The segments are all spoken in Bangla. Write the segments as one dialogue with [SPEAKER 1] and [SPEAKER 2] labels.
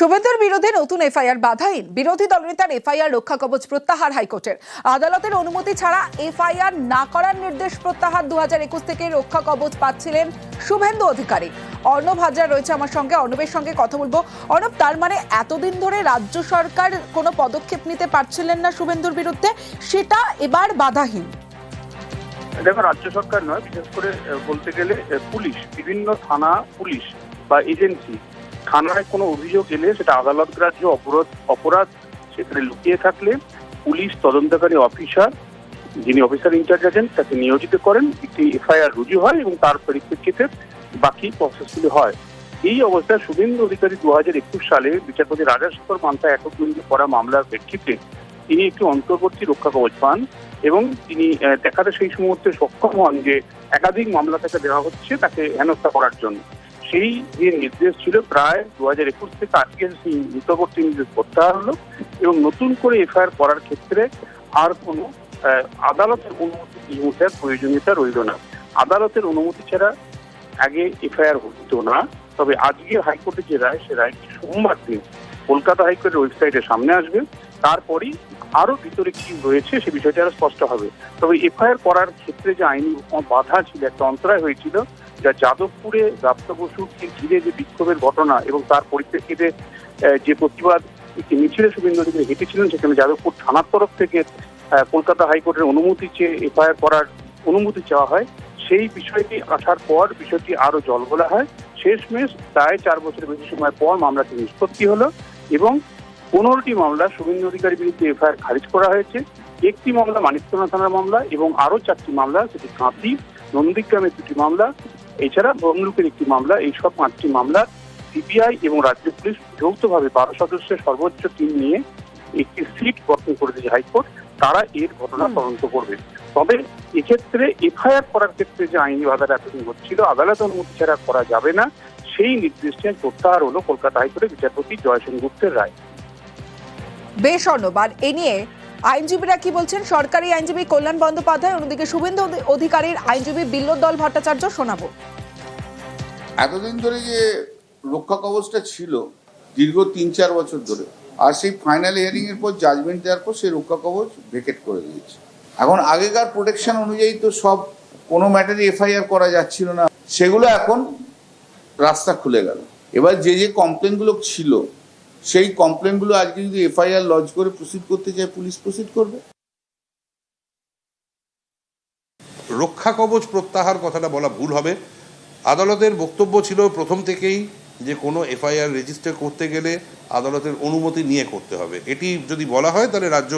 [SPEAKER 1] শুভেন্দুর বিরুদ্ধে নতুন এফআইআর বাধাহীন। বিরোধী দলনেতার এফআইআর রক্ষা কবচ প্রত্যাহার হাইকোর্টের। আদালতের অনুমতি ছাড়া এফআইআর না করার নির্দেশ প্রত্যাহার দু থেকে রক্ষা কবচ পাচ্ছিলেন শুভেন্দু অধিকারী। অর্ণব হাজার রয়েছে আমার সঙ্গে। অর্ণবের সঙ্গে কথা বলব। অর্ণব, তার মানে এতদিন ধরে রাজ্য সরকার কোনো পদক্ষেপ নিতে পারছিলেন না শুভেন্দুর বিরুদ্ধে? সেটা এবার বাধাহীন।
[SPEAKER 2] দেখো রাজ্য সরকার নয়, বিশেষ করে বলতে গেলে পুলিশ, বিভিন্ন থানা পুলিশ বা এজেন্সি থানায় কোনো অভিযোগ এলে সেটা আদালত গ্রাহ্য অপরাধ অপরাধ সেখানে লুকিয়ে থাকলে পুলিশ তদন্তকারী অফিসার যিনি অফিসার ইনচার্জ আছেন তাকে নিয়োজিত করেন, একটি এফআইআর রুজু হয় এবং তার পরিপ্রেক্ষিতে বাকি প্রসেসগুলি হয়। এই অবস্থায় শুভেন্দু অধিকারী দু হাজার একুশ সালে বিচারপতি রাজাশেখর মান্তা একক করা মামলার প্রেক্ষিতে তিনি একটি অন্তর্বর্তী রক্ষা কবচ পান এবং তিনি দেখাতে সেই মুহূর্তে সক্ষম হন যে একাধিক মামলা তাকে দেওয়া হচ্ছে তাকে হেনস্থা করার জন্য। সেই যে নির্দেশ ছিল প্রায় দু হাজার একুশ থেকে আজকে সেই নিকটবর্তী নির্দেশ প্রত্যাহার হলো এবং নতুন করে এফআইআর করার ক্ষেত্রে আর কোনো আদালতের অনুমতি এই প্রয়োজনীয়তা রইল না। আদালতের অনুমতি ছাড়া আগে এফআইআর হতো না। তবে আজকে হাইকোর্টের যে রায়, সে রায় সোমবার দিন কলকাতা হাইকোর্টের ওয়েবসাইটে সামনে আসবে। তারপরই আরও ভিতরে কি রয়েছে সে বিষয়টা আরও স্পষ্ট হবে। তবে এফআইআর করার ক্ষেত্রে যে আইনি বাধা ছিল, একটা অন্তরায় হয়েছিল যা যাদবপুরে রাপ্ত বসুকে ঘিরে যে বিক্ষোভের ঘটনা এবং তার পরিপ্রেক্ষিতে যে প্রতিবাদ একটি মিছিলে শুভেন্দু অধিকারী হেঁটেছিলেন, সেখানে যাদবপুর থানার তরফ থেকে কলকাতা হাইকোর্টের অনুমতি চেয়ে এফআইআর করার অনুমতি চাওয়া হয়। সেই বিষয়টি আসার পর বিষয়টি আরও জলগোলা হয়। শেষমেশ প্রায় চার বছরের বেশি সময় পর মামলাটি নিষ্পত্তি হলো এবং পনেরোটি মামলা শুভেন্দু অধিকারীর বিরুদ্ধে এফআইআর খারিজ করা হয়েছে। একটি মামলা মানিকতলা থানার মামলা এবং আরও চারটি মামলা, সেটি কাঁথি নন্দীগ্রামের দুটি মামলা এছাড়া তমলুকের একটি মামলা এই সব পাঁচটি মামলা সিবিআই এবং রাজ্য পুলিশ যৌথভাবে বারো সদস্যের সর্বোচ্চ টিম নিয়ে একটি সিট গঠন করে দিয়েছে হাইকোর্ট। তারা এর ঘটনা তদন্ত করবে। তবে এক্ষেত্রে এফআইআর করার ক্ষেত্রে যে আইনি বাধাটা এতদিন হচ্ছিল আদালত অনুমতি ছাড়া করা যাবে না। সেই নির্দেশটি প্রত্যাহার হলো কলকাতা হাইকোর্টের বিচারপতি জয়সেন গুপ্তের রায়।
[SPEAKER 1] বেশ অর্ণব আর এ নিয়ে আইনজীবীরা কি বলছেন? সরকারি আইনজীবী কল্যাণ বন্দ্যোপাধ্যায় অন্যদিকে শুভেন্দু অধি- অধিকারীর আইনজীবী বিল্লোদল ভট্টাচার্য শোনাবো।
[SPEAKER 3] এতদিন ধরে যে রক্ষা কবচটা ছিল, দীর্ঘ তিন চার বছর ধরে, আর সেই ফাইনাল হিয়ারিং এর পর জাজমেন্ট দেওয়ার পর সেই রক্ষা কবচ ভেকেট করে দিয়েছে। এখন আগেকার প্রোটেকশন অনুযায়ী তো সব, কোনো ম্যাটারে এফআইআর করা যাচ্ছিল না। সেগুলো এখন রাস্তা খুলে গেল। এবার যে যে কমপ্লেনগুলো ছিল, সেই কমপ্লেনগুলো আজকে যদি এফআইআর লজ করে প্রসিড করতে চায়, পুলিশ প্রসিড করবে।
[SPEAKER 4] রক্ষা কবচ প্রত্যাহার কথাটা বলা ভুল হবে। আদালতের বক্তব্য ছিল প্রথম থেকেই যে কোনো এফআইআর রেজিস্টার করতে গেলে আদালতের অনুমতি নিয়ে করতে হবে। এটি যদি বলা হয় তাহলে রাজ্য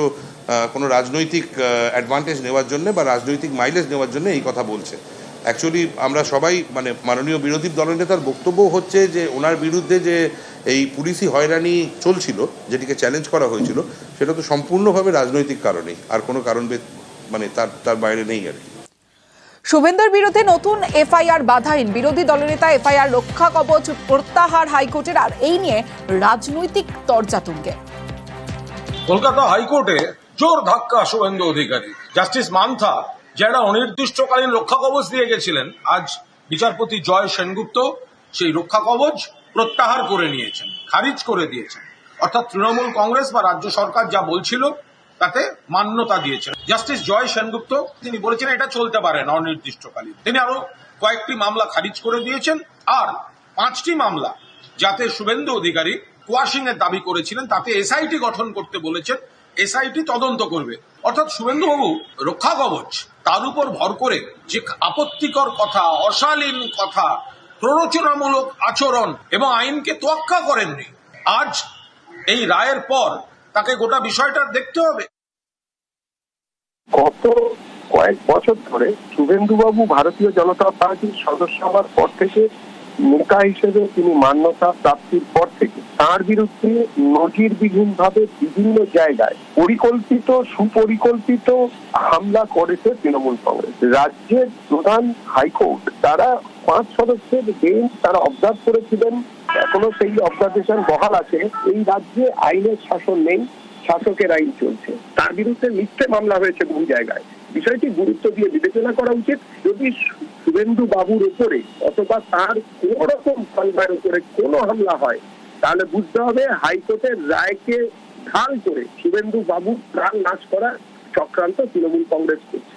[SPEAKER 4] কোনো রাজনৈতিক অ্যাডভান্টেজ নেওয়ার জন্য বা রাজনৈতিক মাইলেজ নেওয়ার জন্য এই কথা বলছে। অ্যাকচুয়ালি আমরা সবাই মানে মাননীয় বিরোধী দলনেতার বক্তব্য হচ্ছে যে ওনার বিরুদ্ধে যে এই পুলিশি হয়রানি চলছিল, যেটিকে চ্যালেঞ্জ করা হয়েছিল, সেটা তো সম্পূর্ণভাবে রাজনৈতিক কারণেই। আর কোনো কারণ মানে তার তার বাইরে নেই আর কি।
[SPEAKER 1] শুভেন্দুর বিরুদ্ধে নতুন এফআইআর বাধাহীন। বিরোধী দলনেতা এফআইআর রক্ষা কবচ প্রত্যাহার হাইকোর্টের, আর এই নিয়ে রাজনৈতিক তর্জাতুঙ্গে।
[SPEAKER 5] কলকাতা হাইকোর্টে জোর ধাক্কা শুভেন্দু অধিকারী। জাস্টিস মান্থা যারা অনির্দিষ্টকালীন রক্ষা কবচ দিয়ে গেছিলেন, আজ বিচারপতি জয় সেনগুপ্ত সেই রক্ষা কবচ প্রত্যাহার করে নিয়েছেন, খারিজ করে দিয়েছেন। অর্থাৎ তৃণমূল কংগ্রেস বা রাজ্য সরকার যা বলছিল তাতে মান্যতা দিয়েছেন। জাস্টিস জয় সেনগুপ্ত, তিনি বলেছেন এটা চলতে পারে না অনির্দিষ্টকালীন। তিনি আরও কয়েকটি মামলা খারিজ করে দিয়েছেন, আর পাঁচটি মামলা যাতে শুভেন্দু অধিকারী কোয়াশিং এর দাবি করেছিলেন, তাতে এসআইটি গঠন করতে বলেছেন, এসআইটি তদন্ত করবে। অর্থাৎ শুভেন্দুবাবু রক্ষা কবচ, তার উপর ভর করে যে আপত্তিকর কথা, অশালীন কথা, প্ররোচনামূলক আচরণ এবং আইনকে তোয়াক্কা করেননি, আজ এই রায়ের পর তাকে গোটা বিষয়টা দেখতে হবে।
[SPEAKER 2] গত কয়েক বছর ধরে শুভেন্দুবাবু ভারতীয় জনতা পার্টির সদস্য হওয়ার পর থেকে নেতা হিসেবে তিনি মান্যতা প্রাপ্তির পর থেকে তার বিরুদ্ধে নজিরবিহীন ভাবে বিভিন্ন জায়গায় পরিকল্পিত, সুপরিকল্পিত হামলা করেছে তৃণমূল কংগ্রেস। রাজ্যের প্রধান হাইকোর্ট, তারা পাঁচ সদস্যের বেঞ্চ তারা অবজার্ভ করেছিলেন। এখনও সেই অবজারভেশন বহাল আছে। এই রাজ্যে আইনের শাসন নেই। শাসকের আইন চলছে। তার বিরুদ্ধে মিথ্যে মামলা হয়েছে বহু জায়গায়। বিষয়টি গুরুত্ব দিয়ে বিবেচনা করা উচিত যদি শুভেন্দু বাবুর উপরে অথবা তার কোন রকম পরিবারের উপরে কোনো হামলা হয়,
[SPEAKER 6] তাহলে বুঝতে হবে হাইকোর্টের রায়কে ঢাল করে শুভেন্দু বাবু প্রাণ নাশ করার চক্রান্ত তৃণমূল কংগ্রেস করছে।